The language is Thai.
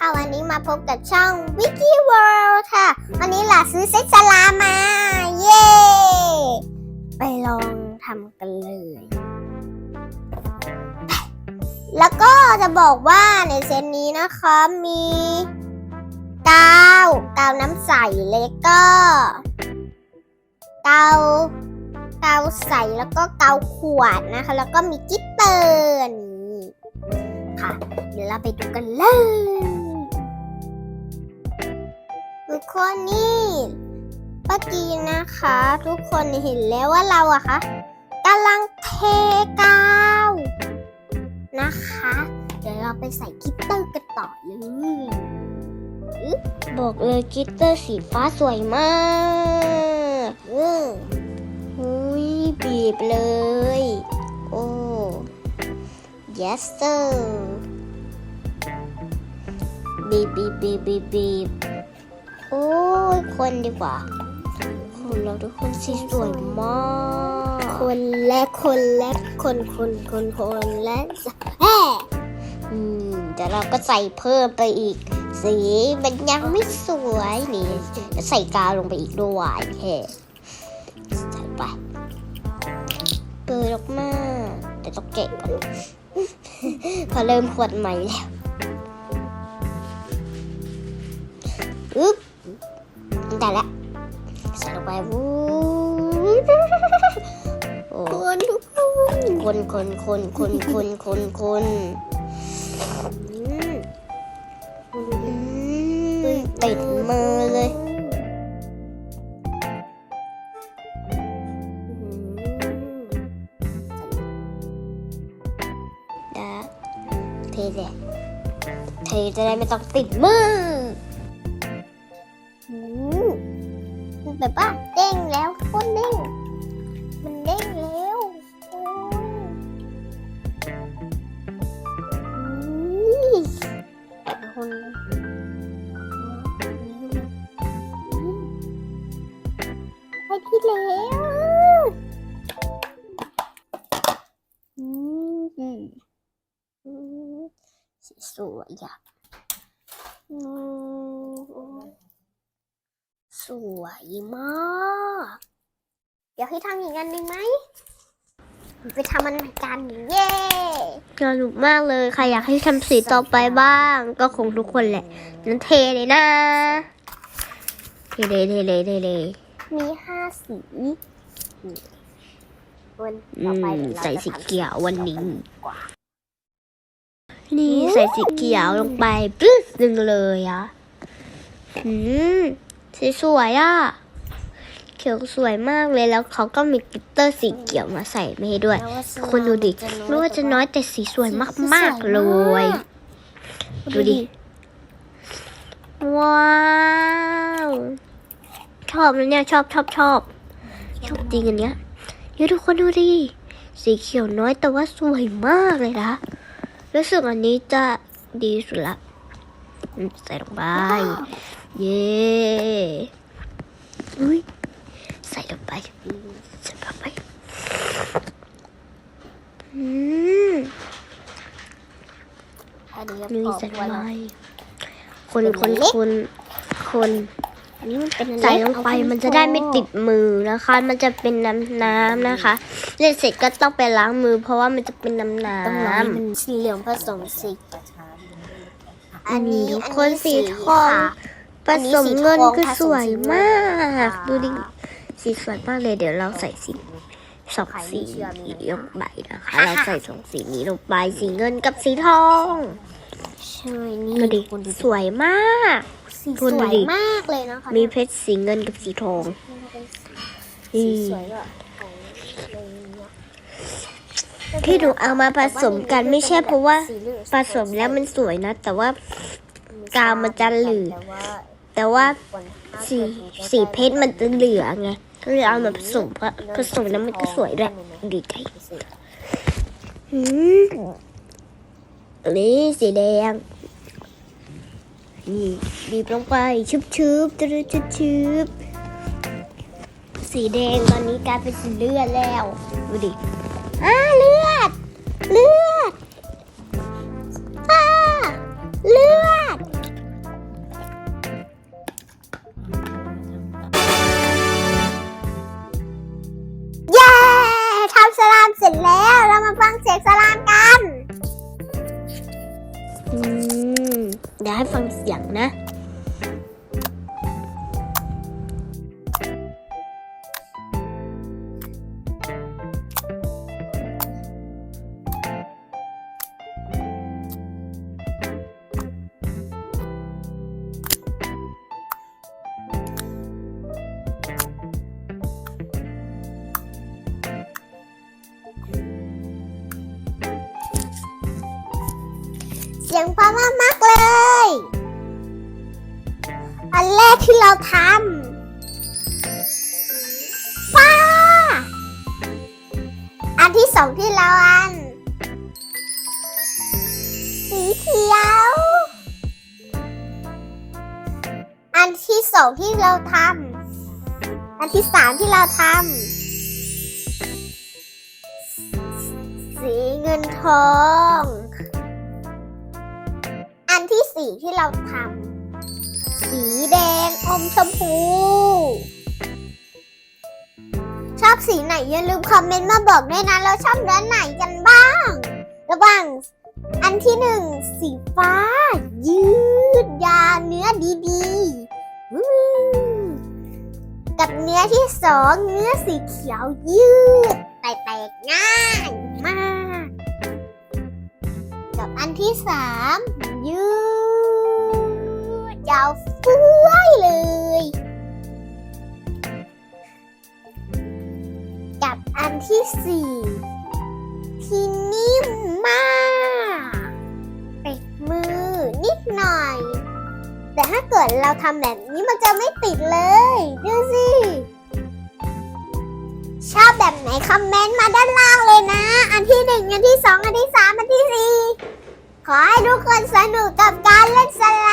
ค่ะวันนี้มาพบกับช่อง Wiki World ค่ะ วันนี้หลาซื้อเซ็ตสลามา เย้ ไปลองทำกันเลย แล้วก็จะบอกว่าในเซตนี้นะคะมีกาวกาวน้ำใสแล้วก็กาวกาวใสแล้วก็กาวขวดนะคะ แล้วก็มีกิ๊บเตอร์นี่ค่ะ เดี๋ยวเราไปดูกันเลย ทุกคนนี่เมื่อกี้นะคะ ทุกคนเห็นแล้วว่าเราอะคะกำลังเทกาวนะคะ เดี๋ยวเราไปใส่กิ๊บเตอร์กันต่อเลยบอกเลยกิตเตอร์สีฟ้าสวยมากอืหุยบีบเลย โอ้ yes sir บีบบีบบีบบีบบีบ โอ้ยคนดีกว่า คนเราทุกคนสีสวยมาก คนและคนและคนคนคนคนและแฮ่อืมแต่เราก็ใส่เพิ่มไปอีก สีมันยังไม่สวยนี่ใส่กาวลงไปอีกด้วยแค่ใส่ไป เปิดออกมาแต่ต้องเกะก่อนพอเริ่มขวดใหม่แล้ว ได้ละใส่ลงไปวู้คนทุกคนคนคนคนคนคนคนติดมือเลยดาเทเลยเทจะได้ไม่ต้องติดมือ แบบว่าเด้งแล้วโคตรเด้งมันเด้งแล้วโอ้ยนี่คนไปที่แล้วอืมอืมอืมสีสวยอะอืม สวยมาก เดี๋ยวให้ทำอีกอันหนึ่งไหมไปทำมันกันเย้สนุกมากเลยใครอยากให้ทำสีต่อไปบ้าง ก็คงทุกคนแหละนั้นเทเลยนะ เทเลยเทเลยเทเลยมีห้าสีวันอืต่อมไปเดี๋ยวเราใส่จะสีทำเขียววันนี้กว่านี่อืมใส่สีเขียวลงไปปึ๊บหนึ่งเลยอะอืม สีสวยอะ เขียวสวยมากเลยแล้วเขาก็มีกลิตเตอร์สีเขียวมาใส่ไม่ให้ด้วยแล้วว่าคุณดูดิ ไม่ว่าจะน้อยแต่สีสวยมากๆเลย ดูดิ ว้าวชอบนะเนี่ยชอบชอบชอบชอบจริงอันเนี้ยเดี๋ยวทุกคนดูดิสีเขียวน้อยแต่ว่าสวยมากเลยนะรู้สึกอันนี้จะดีสุดละอืมใส่ลงไป เย้อุ้ยใส่ลงไปใส่ลงไปอืมอันนี้นี่บอกใส่ว่าลงเราไปคนคนคนคนอันนี้มันเป็นอันใส่เกลงไปเอามันจะได้ไม่ติดมือนะคะ มันจะเป็นน้ำน้ำนะคะเล่นเสร็จก็ต้องไปล้างมือ เพราะว่ามันจะเป็นน้ำน้ต้องรอให้มันำสีเหลืองผสมสีอันนี้ทุกคนสีทอง ผสมเงินคือสวยมาก ดูดิสีสวยมากเลยเดี๋ยวเราใส่สีสองสีนี้ลงไปนะคะ เราใส่สองสีนี้ลงไปสีเงินกับสีทองใช่นี่ดูดิคุณดูสวยมากสีคุสณดูวยดิมากเลยนะคะมีเพชรสีเงินกับสีทองสีสวยแบบของเลยเนี่ยที่หนูเอามาผสมกันไม่ใช่เพราะว่าผสมแล้วมันสวยนะ แต่ว่ากาวมันจะเหลือง แต่ว่าสีสีเพชรมันจะเหลือไงก็เลยเอามาผสมเพราะผสมแล้วมันก็สวยด้วยดีใจอันนี้สีแดง นี่บีบลงไปชุบชุบชุบชุบชุบสีแดงตอนนี้กลายเป็นสีเลือดแล้ว ดูดิ อ้าเลือด เลือดามเสร็จแล้วเรามาฟังเสียงสลามกัน อืม เดี๋ยวให้ฟังเสียงนะ สียงเพราะมากมากเลย อันแรกที่เราทำฟ้า อันที่สองที่เราอัน สีเขียว อันที่สองที่เราทำ อันที่สามที่เราทำ สีเงินทอง สีที่เราทำสีแดงอมชมพู ชอบสีไหนอย่าลืมคอมเมนต์มาบอกด้วยนะ เราชอบเนื้อไหนกันบ้าง ระหว่างอันที่หนึ่งสีฟ้า ยืดยาวเนื้อดีๆกับเนื้อที่สองเนื้อสีเขียวยืดแตกๆง่ายมาก กับอันที่สามยืดาวฟุ้ยเลย กับอันที่สี่ที่นิ่มมากติดมือนิดหน่อย แต่ถ้าเกิดเราทำแบบนี้มันจะไม่ติดเลย ดูสิ ชอบแบบไหนคอมเมนต์มาด้านล่างเลยนะ อันที่หนึ่งอันที่สองอันที่สามอันที่สี่ขอให้ทุกคนสนุกกับการเล่นสแล